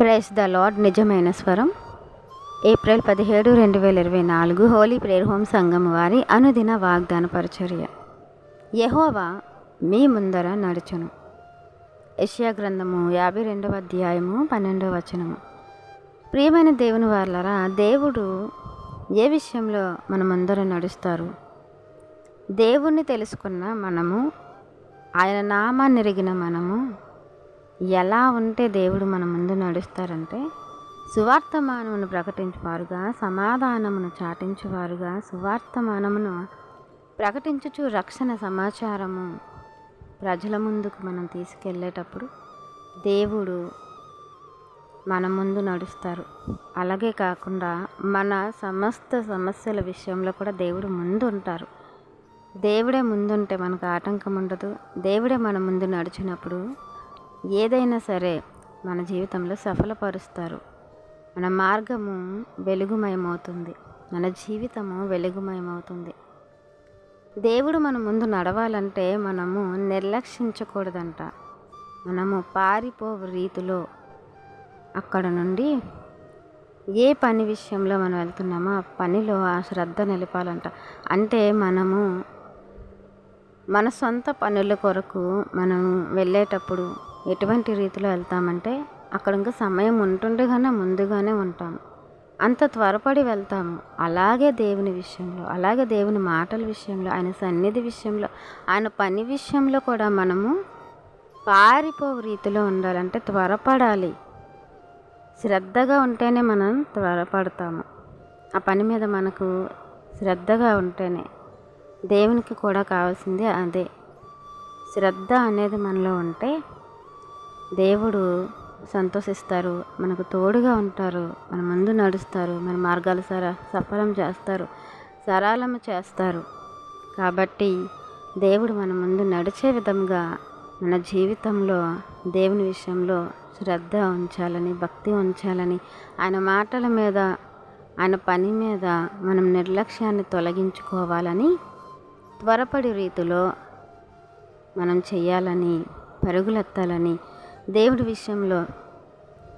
Price the lord నిజమైన స్వరం. April పదిహేడు రెండు వేల ఇరవై నాలుగు హోలీ ప్రేయర్ హోమ్ సంఘం వారి అనుదిన వాగ్దాన పరిచర్య. యహోవా మీ ముందర నడుచును. యష్యా గ్రంథము యాభై రెండవ అధ్యాయము పన్నెండవ వచనము. ప్రియమైన దేవుని వాళ్ళరా దేవుడు ఏ విషయంలో మన ముందర నడుస్తారు? దేవుణ్ణి తెలుసుకున్న మనము ఆయన నామాన్ని ఎరిగిన మనము ఎలా ఉంటే దేవుడు మన ముందు నడుస్తారంటే సువార్తమానమును ప్రకటించువారుగా సమాధానమును చాటించువారుగా సువార్తమానమును ప్రకటించుచు రక్షణ సమాచారము ప్రజల ముందుకు మనం తీసుకెళ్ళేటప్పుడు దేవుడు మన ముందు నడుస్తారు. అలాగే కాకుండా మన సమస్త సమస్యల విషయంలో కూడా దేవుడు ముందు ఉంటారు దేవుడే ముందుంటే మనకు ఆటంకం ఉండదు దేవుడే మన ముందు నడిచినప్పుడు ఏదైనా సరే మన జీవితంలో సఫలపరుస్తారు. మన మార్గము వెలుగుమయమవుతుంది. మన జీవితము వెలుగుమయమవుతుంది. దేవుడు మన ముందు నడవాలంటే మనము నిర్లక్షించకూడదంట. మనము పారిపో రీతిలో అక్కడ నుండి ఏ పని విషయంలో మనం వెళ్తున్నామో ఆ పనిలో ఆ శ్రద్ధ నిలపాలంట. అంటే మనము మన సొంత పనుల కొరకు మనం వెళ్ళేటప్పుడు ఎటువంటి రీతిలో వెళ్తామంటే అక్కడ ఇంకా సమయం ఉంటుండగానే ముందుగానే ఉంటాము. అంత త్వరపడి వెళ్తాము. అలాగే దేవుని విషయంలో అలాగే దేవుని మాటల విషయంలో ఆయన సన్నిధి విషయంలో ఆయన పని విషయంలో కూడా మనము పారిపో రీతిలో ఉండాలంటే త్వరపడాలి. శ్రద్ధగా ఉంటేనే మనం త్వరపడతాము. ఆ పని మీద మనకు శ్రద్ధగా ఉంటేనే దేవునికి కూడా కావాల్సింది అదే. శ్రద్ధ అనేది మనలో ఉంటే దేవుడు సంతోషిస్తారు మనకు తోడుగా ఉంటారు మన ముందు నడుస్తారు మన మార్గాలు సర సఫలం చేస్తారు సరళము చేస్తారు. కాబట్టి దేవుడు మన ముందు నడిచే విధంగా మన జీవితంలో దేవుని విషయంలో శ్రద్ధ ఉంచాలని భక్తి ఉంచాలని ఆయన మాటల మీద ఆయన పని మీద మనం నిర్లక్ష్యాన్ని తొలగించుకోవాలని త్వరపడి రీతిలో మనం చేయాలని పరుగులెత్తాలని దేవుడి విషయంలో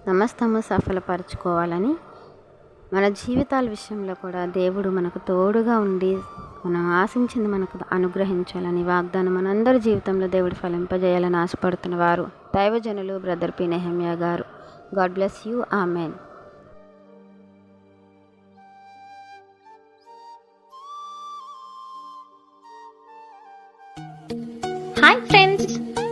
సమస్తము సఫలపరచుకోవాలని మన జీవితాల విషయంలో కూడా దేవుడు మనకు తోడుగా ఉండి మనం ఆశించింది మనకు అనుగ్రహించాలని వాగ్దానం మనందరి జీవితంలో దేవుడు ఫలింపజేయాలని ఆశపడుతున్న వారు దైవజనులు బ్రదర్ పి నెహమ్యా గారు. God bless you. Amen. Hi friends.